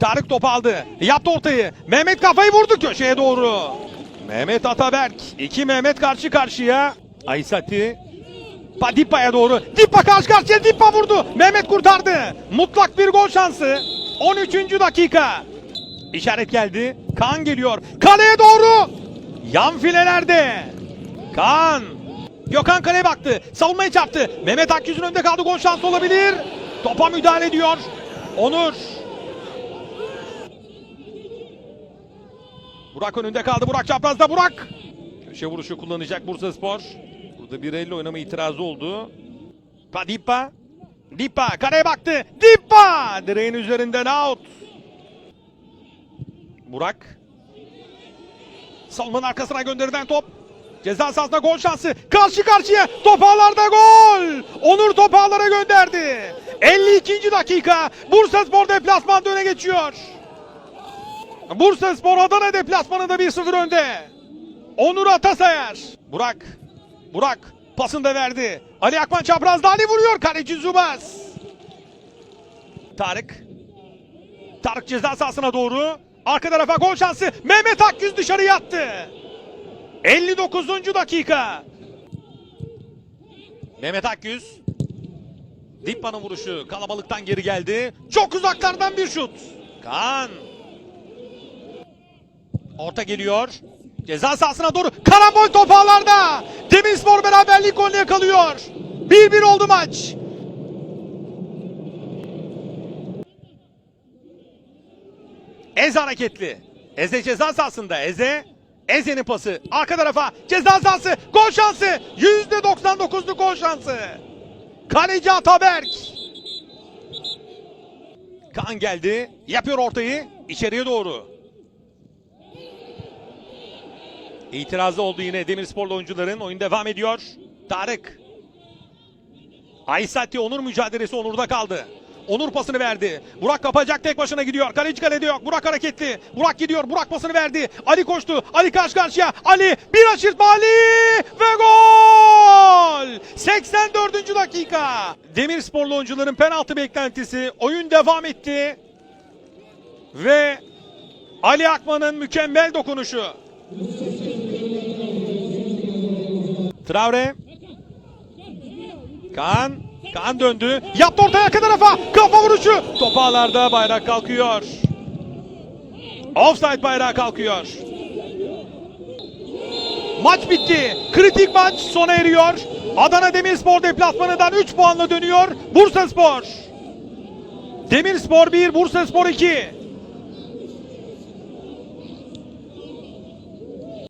Tarık top aldı. Yaptı ortayı. Mehmet kafayı vurdu köşeye doğru. Mehmet Ataberk. iki Mehmet karşı karşıya. Aysati. Pa Dipa'ya doğru. Dipa karşı karşıya Dipa vurdu. Mehmet kurtardı. Mutlak bir gol şansı. 13. dakika. İşaret geldi. Kaan geliyor. Kaleye doğru. Yan filelerde. Kaan. Gökhan kaleye baktı. Savunmaya çarptı. Mehmet Akyüz'ün önünde kaldı. Gol şansı olabilir. Topa müdahale ediyor. Onur. Burak önünde kaldı. Burak çaprazda. Burak. Köşe vuruşu kullanacak Bursa Spor. Burada bir elle oynama itirazı oldu. Pa Dipa. Kaleye baktı. Dipa. Direğin üzerinden out. Burak. Savunmanın arkasına gönderilen top. Ceza sahasında gol şansı. Karşı karşıya. Top ağlarda gol. Onur top ağlara gönderdi. 52. dakika. Bursa Spor deplasmanda öne geçiyor. Bursa Spor Adana deplasmanında 1-0 önde. Onur Atasayar. Burak. Burak pasını da verdi. Ali Akman çaprazda Ali vuruyor. Kaleci Zubas. Tarık. Tarık ceza sahasına doğru. Arka tarafa gol şansı. Mehmet Akgüz dışarı yattı. 59. dakika. Mehmet Akgüz. Dippa'nın vuruşu kalabalıktan geri geldi. Çok uzaklardan bir şut. Kaan. Orta geliyor. Ceza sahasına doğru. Karambol top ağlarda. Demirspor beraberlik golünü yakalıyor. 1-1 oldu maç. Eze hareketli. Eze ceza sahasında. Eze. Eze'nin pası. Arka tarafa. Ceza sahası. Gol şansı. %99'luk gol şansı. Kaleci Ataberk. Kaan geldi. Yapıyor ortayı. içeriye doğru. İtirazı oldu yine Demirsporlu oyuncuların. Oyun devam ediyor. Tarık. Aysati Onur mücadelesi Onur'da kaldı. Onur pasını verdi. Burak kapacak tek başına gidiyor. Kaleci kalede yok. Burak hareketli. Burak gidiyor. Burak pasını verdi. Ali koştu. Ali karşı karşıya. Ali bir aşırtma Ali ve gol! 84. dakika. Demirsporlu oyuncuların penaltı beklentisi. Oyun devam etti. Ve Ali Akman'ın mükemmel dokunuşu. Traore. Kaan. Kaan döndü. Yaptı ortaya arka tarafa. Kafa vuruşu. Top ağlarda bayrak kalkıyor. Offside bayrağı kalkıyor. Maç bitti. Kritik maç sona eriyor. Adana Demirspor deplasmanından 3 puanla dönüyor. Bursaspor. Demirspor 1, Bursaspor 2.